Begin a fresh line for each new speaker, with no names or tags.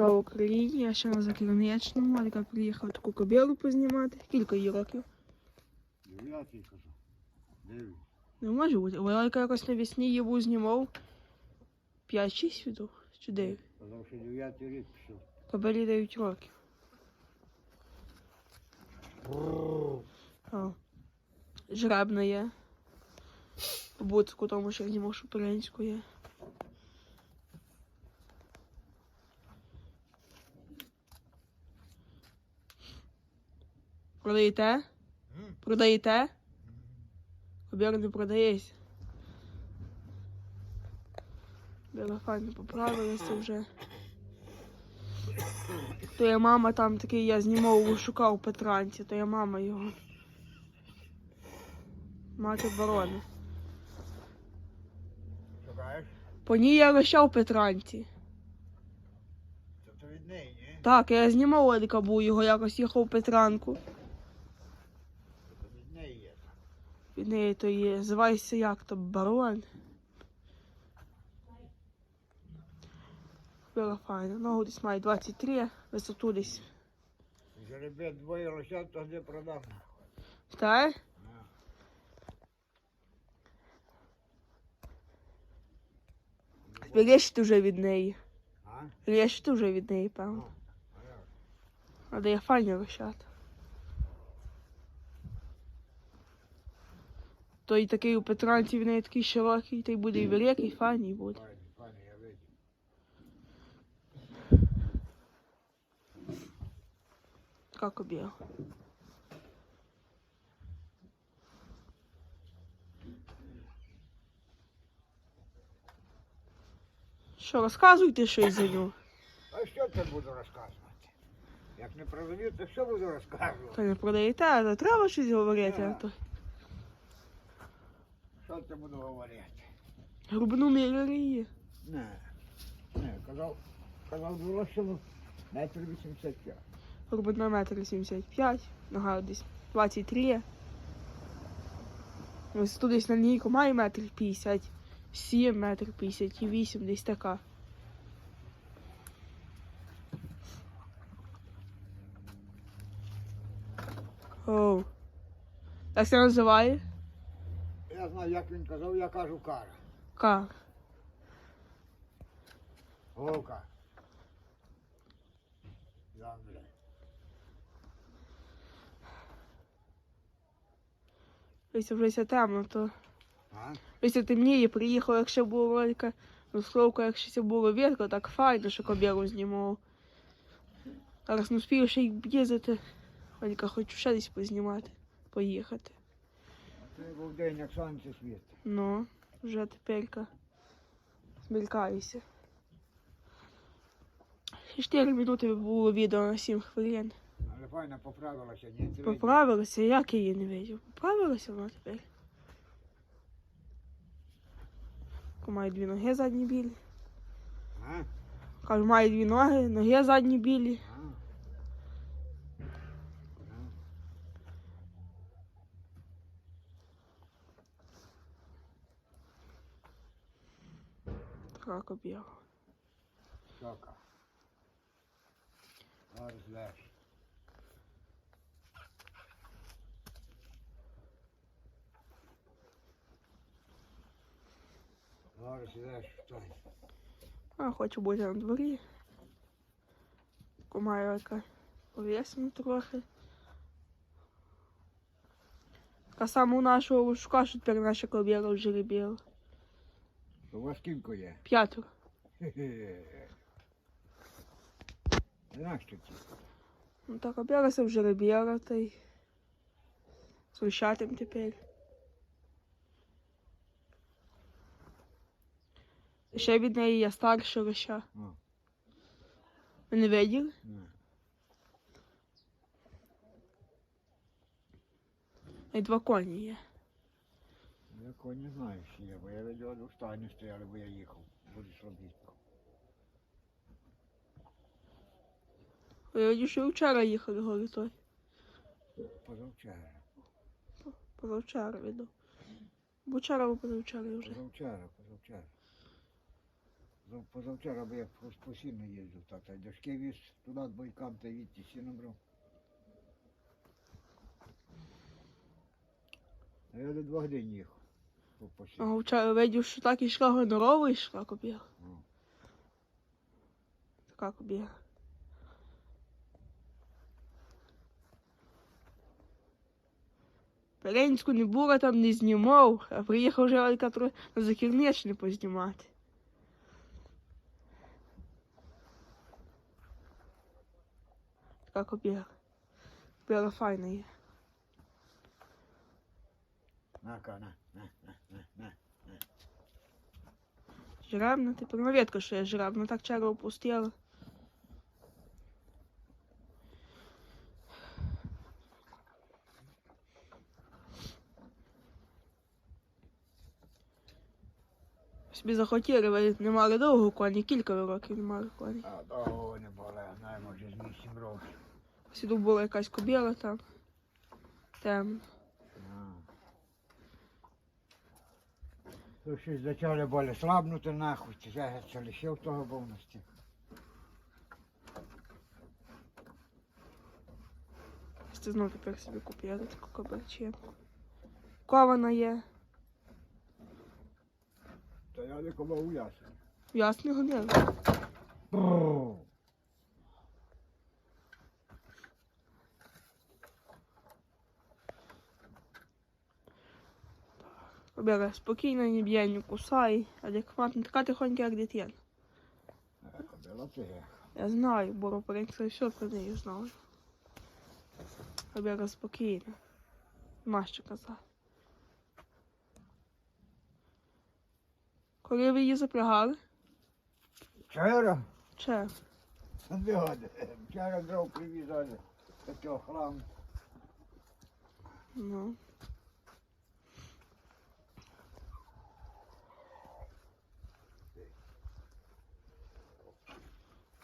Слава Україні, я ще на закірничному, Алька приїхав таку кобілу познімати. Кілька їй років.
Дев'ятий кажу. Дев'ять.
Не може бути. Алька якось навесні її був знімав 5-6 віду, чи 9.
Казав, що дев'ятий рік пішов.
Кобилі 9 років. А. Жребна є. Буцку, тому що я знімав Шупиринську є. Продаєте? Продаєте? Обір не продається. Біла файно поправилася вже. То я мама там такий, я знімав, шукав Петранці, то я мама його. Мати барони. По ній я лишав Петранці.
Це то від неї, ні?
Так, я знімав Оліка був його, якось їхав Петранку.
Це то від неї є.
Від неї то є. Називається як то барон. Біла файна. Ногу десь має 23, висоту десь.
Жеребець двоє лошад, то де продав.
Так?
На.
Рішити вже від неї.
А?
Рішити вже від неї, певно.
Ну, а як?
А лишати. Той такий у Петранці в неї такий широкий, той буде і великий, і файний буде. Как обіг. Що, розказуйте щось за нього?
А що це буду розказувати? Як не продаю, то що буду розказувати?
Та не продаєте, а треба щось говорити, а то
Що це буду говорити?
грубину міряє.
Не, не, казав, казав дорожчому метр 85.
Грубина метр 75, нога десь 23. Ось тут десь на лінійку має метр 57, метр 58, десь така. Оу. Як це називає?
Я знаю, як він казав, я кажу кара.
Ка.
Вовка. Англії.
Ось вже темно, то
А?
ось темніє, приїхав, якщо було велика розкровка, якщо це було вірко, так файно, що кобєру знімав. Зараз не успію ще й їздити. Олька, хочу ще десь познімати, поїхати.
Це був день, як сонце світить.
Ну, вже теперка змількаюся. Ще 4 минути було відео на 7 хвилин.
Але файно поправилася, ні? Ти?
Поправилася, як я її не видів. Поправилася вона тепер. Має дві ноги задні білі.
А?
Кажу, має дві ноги, ноги задні білі.
А?
Так об'яв.
Сока. Зараз леш. Зараз леш встань.
А хочу бути на дворі. Маю яка повісну трохи. Така сама у нашого лужка, що тепер наша кобєра вже рібіла.
У вас кілько є?
П'ятеро.
Хе-хе. Знаєш що ті?
Ну так об'ялася вже риб'яра, та й з тепер. Ще від неї є старша лиша. Ви не виділи? І два коні є.
Я кого не знаю, що є, бо я видів у стані стояли, бо я їхав. Будеш робити.
Я видів, що вчора їхали гори той.
Позавчора.
Позавчора видав. Бо вчора або позавчора вже.
Позавчора, позавчора. Зав- Позавчора би я постійно їздив, тата. Дошки віз туди бойкам та відті сіно брав. А я до двох день їхав.
А вчора видів, що так ішла гонорова йшла кобіла.
Ну.
Така кобіла. Перенську не було там не знімав, а приїхав вже на закірничне познімати. Така кобіла. Кобіла файна є.
На, на, на, на, на.
Жирабна, типу, ну рідко, що я жирабна, так чару опустила. Собі захотіли, ви не мали довго коні, кілька років не мали коні.
А довго не було, знаю, може з вісім років.
Сіду була якась кобіла там. Темна.
То щось почали болі слабнути нахуй, це я це лишив того повністю.
Ти знову тепер собі купила таку кобилчинку. Кована є.
Та я не кого уясню.
Ясно гонила. Кобила спокійно, не б'є, не кусає, адекватно, така тихонька, як дитина. Я знаю, бо принципі все про неї знаю. Кобила спокійна. Нема що казати. Коли ви її запрягали?
Вчора?
Че?
Згоди. Вчора дров привізали цього храму.
Ну.